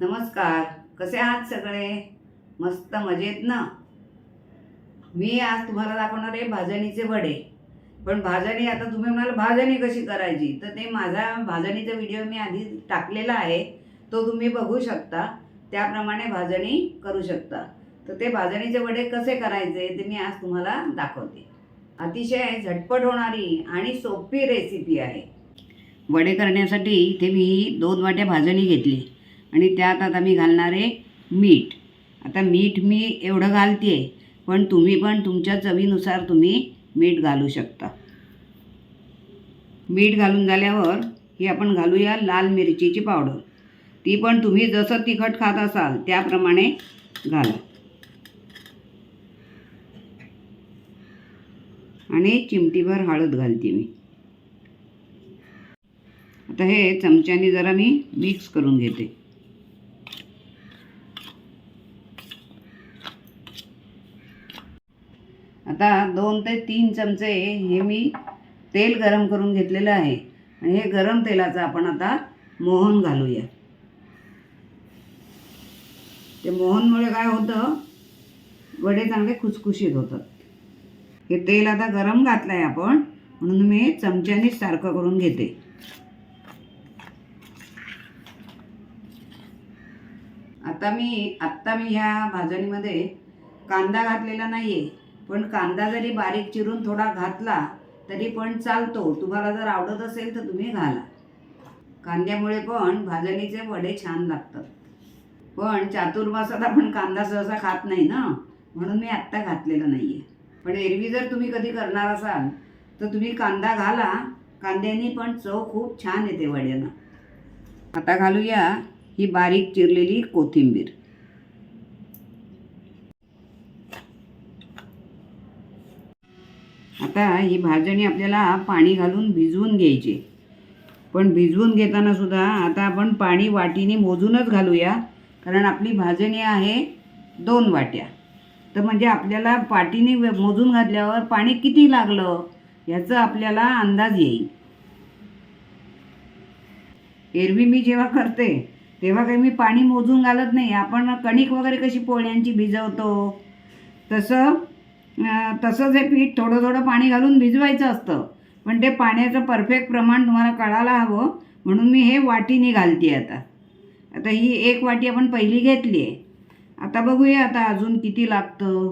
नमस्कार. कसे आहात सगळे? मस्त मजेत ना? मी आज तुम्हाला दाखवणार आहे भाजणीचे वडे. पण भाजणी आता तुम्ही म्हणाल भाजणी कशी करायची? तर ते माझा भाजणीचा व्हिडिओ मी आधी टाकलेला आहे. तो तुम्ही बघू शकता. त्याप्रमाणे भाजणी करू शकता. तर ते भाजणीचे वडे कसे करायचे ते मी आज तुम्हाला दाखवते. अतिशय झटपट होणारी आणि सोपी रेसिपी आहे. वडे करण्यासाठी इथे मी दोन वाट्या भाजणी घेतली. आणि त्यात आता मी घालणार आहे मीठ. आता मीठ मी एवढं घालते पण तुम्ही पण तुमच्या चवीनुसार तुम्ही मीठ घालू शकता. मीठ घालून झाल्यावर ही आपण घालूया लाल मिरचीची पावडर. ती पण तुम्ही जसं तिखट खात असाल त्याप्रमाणे घाला. आणि चिमटीभर हळद घालते मी. आता हे चमच्याने जरा मी मिक्स करून घेते. आता दोन ते तीन चमचे हे मी तेल गरम करून घेतलेलं आहे. आणि हे गरम तेलाचं आपण आता मोहन घालूया. ते मोहनमुळे काय होतं? वडे चांगले खुसखुशीत होतात. हे तेल आता गरम घातलं आहे आपण म्हणून मी चमच्यानेच सारखं करून घेते. आता मी आत्ता मी ह्या भाजणीमध्ये कांदा घातलेला नाही आहे पण कांदा जरी बारीक चिरून थोडा घातला तरी पण चालतो. तुम्हाला जर आवडत असेल तर तुम्ही घाला. कांद्यामुळे पण भाजणीचे वडे छान लागतात. पण चातुर्मासात आपण कांदा सहसा खात नाही ना? म्हणून मी आत्ता घातलेला नाही आहे पण एरवी जर तुम्ही कधी करणार असाल तर तुम्ही कांदा घाला. कांद्यानी पण चव खूप छान येते वड्यांना आता घालूया ही बारीक चिरलेली कोथिंबीर. आता ही भाजणी आपल्याला पाणी घालून भिजवून घ्यायची. पण भिजवून घेताना सुद्धा आता आपण पाणी वाटीने मोजूनच घालूया. कारण आपली भाजणी आहे दोन वाट्या. तर म्हणजे आपल्याला पाटीने मोजून घातल्यावर पाणी किती लागलं याचा आपल्याला अंदाज येईल. एरवी मी जेव्हा करते तेव्हा काही मी पाणी मोजून घालत नाही. आपण कणिक वगैरे कशी पोळ्यांची भिजवतो? तसं तसंच हे पीठ थोडं थोडं पाणी घालून भिजवायचं असतं. पण ते पाण्याचं परफेक्ट प्रमाण तुम्हाला कळायला हवं म्हणून मी हे वाटीने घालते आता. आता ही एक वाटी आपण पहिली घेतली आहे. आता बघूया आता अजून किती लागतं.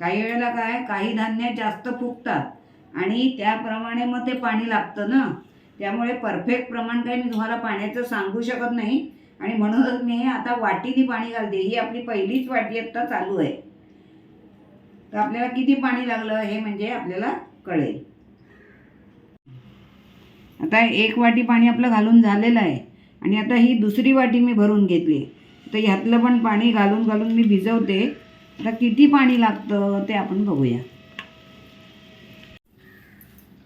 काही वेळेला काय काही धान्य जास्त फुगतात आणि त्याप्रमाणे मग ते पाणी लागतं ना. त्यामुळे परफेक्ट प्रमाण काही मी तुम्हाला पाण्याचं सांगू शकत नाही. आणि म्हणूनच मी आता वाटीने पाणी घालते. ही आपली पहिलीच वाटी आत्ता चालू आहे. तर आपल्याला किती पाणी लागलं हे म्हणजे आपल्याला कळेल. आता एक वाटी पाणी आपलं घालून झालेलं आहे. आणि आता ही दुसरी वाटी मी भरून घेतली. तर ह्यातलं पण पाणी घालून घालून मी भिजवते. आता किती पाणी लागतं ते आपण बघूया.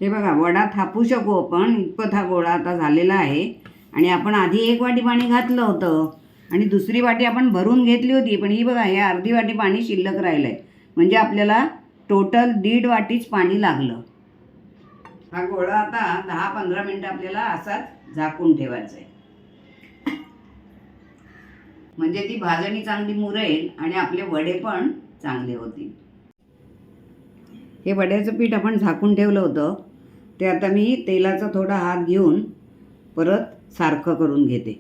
हे बघा वडा थापू शकू आपण. इतपत हा गोळा आता झालेला आहे. आणि आपण आधी एक वाटी पाणी घातलं होतं आणि दुसरी वाटी आपण भरून घेतली होती पण ही बघा हे अर्धी वाटी पाणी शिल्लक राहिलं आहे म्हणजे आपल्याला टोटल दीड वाटीच पाणी लागलं. हा गोळा आता दहा पंधरा मिनटं आपल्याला असाच झाकून ठेवायचा आहे. म्हणजे ती भाजणी चांगली मुरेल आणि आपले वडे पण चांगले होतील. हे वड्याचं पीठ आपण झाकून ठेवलं होतं. ते आता मी तेलाचा थोडा हात घेऊन परत सारखं करून घेते.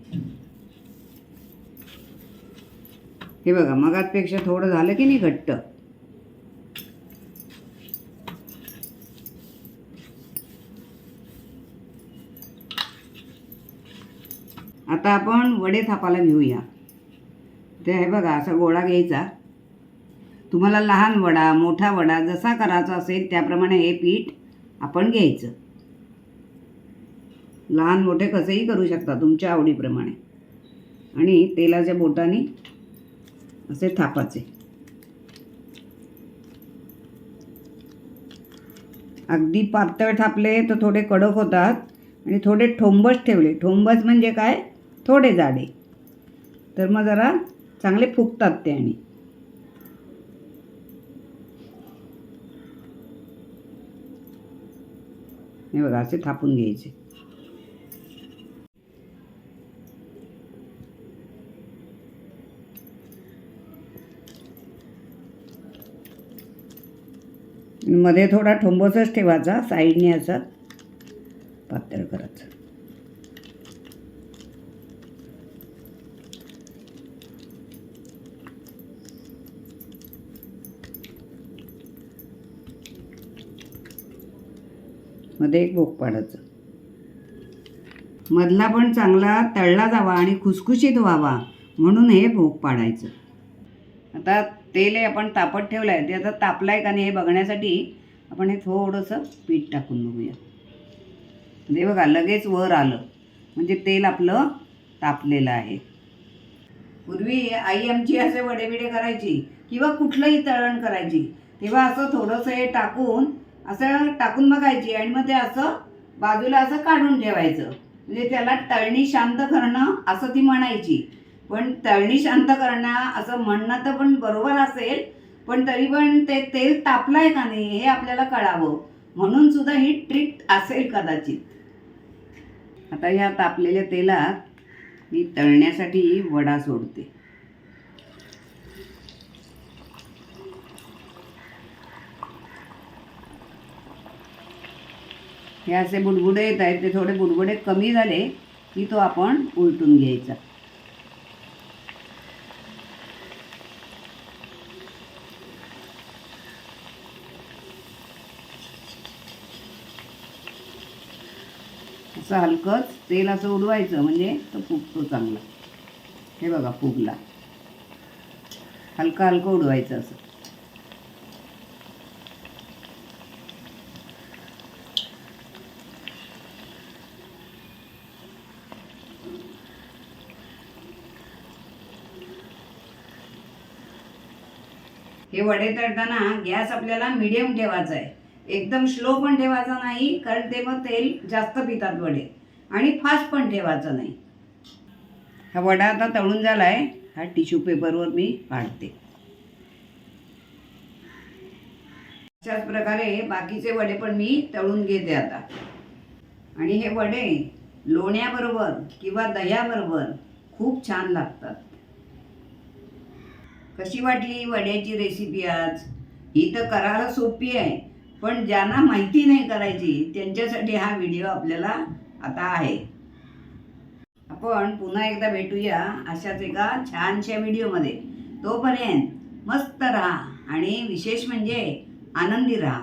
हे बघा मगातपेक्षा थोडं झालं की नाही घट्ट? आता आपण वडे थापायला घेऊया. ते हे बघा असा गोळा घ्यायचा. तुम्हाला लहान वडा मोठा वडा जसा करायचा असेल त्याप्रमाणे हे पीठ आपण घ्यायचं. लहान मोठे कसेही करू शकता तुमच्या आवडीप्रमाणे. आणि तेलाच्या बोटाने असे थापाचे. अगदी पातळ थापले तर थोडे कडक होतात आणि थोडे ठोंबस ठेवले. ठोंबस म्हणजे काय? थोडे जाडे. तर मग जरा चांगले फुगतात ते आणि. हे बघा असे थापून घ्यायचे. मध्ये थोडा ठोंबोसच ठेवायचा साईडने असं पातळ करायचं. मध्ये एक भोग पाडायचं. मधला पण चांगला तळला जावा आणि खुसखुशीत व्हावा म्हणून हे भोग पाडायचं. आता तेल हे आपण तापत ठेवलं आहे ते आता तापलं आहे का नाही हे बघण्यासाठी आपण हे थोडंसं पीठ टाकून बघूया. म्हणजे ते बघा लगेच वर आलं. म्हणजे तेल आपलं तापलेलं आहे. पूर्वी आई आमची असे वडे बिडे करायची किंवा कुठलंही तळण करायची तेव्हा असं थोडंसं हे टाकून असं टाकून बघायची आणि मग ते असं बाजूला असं काढून ठेवायचं. म्हणजे त्याला तळणी शांत करणं असं ती म्हणायची. पण तळणी शांत करणं असं म्हणणं तर पण बरोबर असेल पण तरी पण ते तेल तापलंय का नाही हे आपल्याला कळावं. म्हणून सुद्धा ही ट्रिक असेल कदाचित. आता ह्या तापलेल्या तेलात मी तळण्यासाठी वडा सोडते. हे असे बुडबुडे येत आहेत ते थोडे बुडबुडे कमी झाले की तो आपण उलटून घ्यायचा. असं हलकंच तेल असं उडवायचं म्हणजे तो फुगतो चांगला. हे बघा फुगला. हलका हलकं उडवायचं असं. हे वडे तळताना गॅस आपल्याला मिडियम ठेवायचा आहे. एकदम स्लो पण ठेवायचा नाही कारण ते मग तेल जास्त पितात वडे. आणि फास्ट पण ठेवायचं नाही. हा वडा आता तळून झाला आहे हा टिश्यू पेपरवर मी काढते. अशाच प्रकारे बाकीचे वडे पण मी तळून घेते आता. आणि हे वडे लोण्याबरोबर किंवा दह्याबरोबर खूप छान लागतात. कशी वाटली वड्याची रेसिपी आज? ही तर करायला सोपी आहे. पण ज्यांना माहिती नाही करायची त्यांच्यासाठी हा व्हिडिओ आपल्याला आता आहे. आपण पुन्हा एकदा भेटूया अशाच एका छानशा व्हिडिओमध्ये. तोपर्यंत मस्त राहा आणि विशेष म्हणजे आनंदी राहा.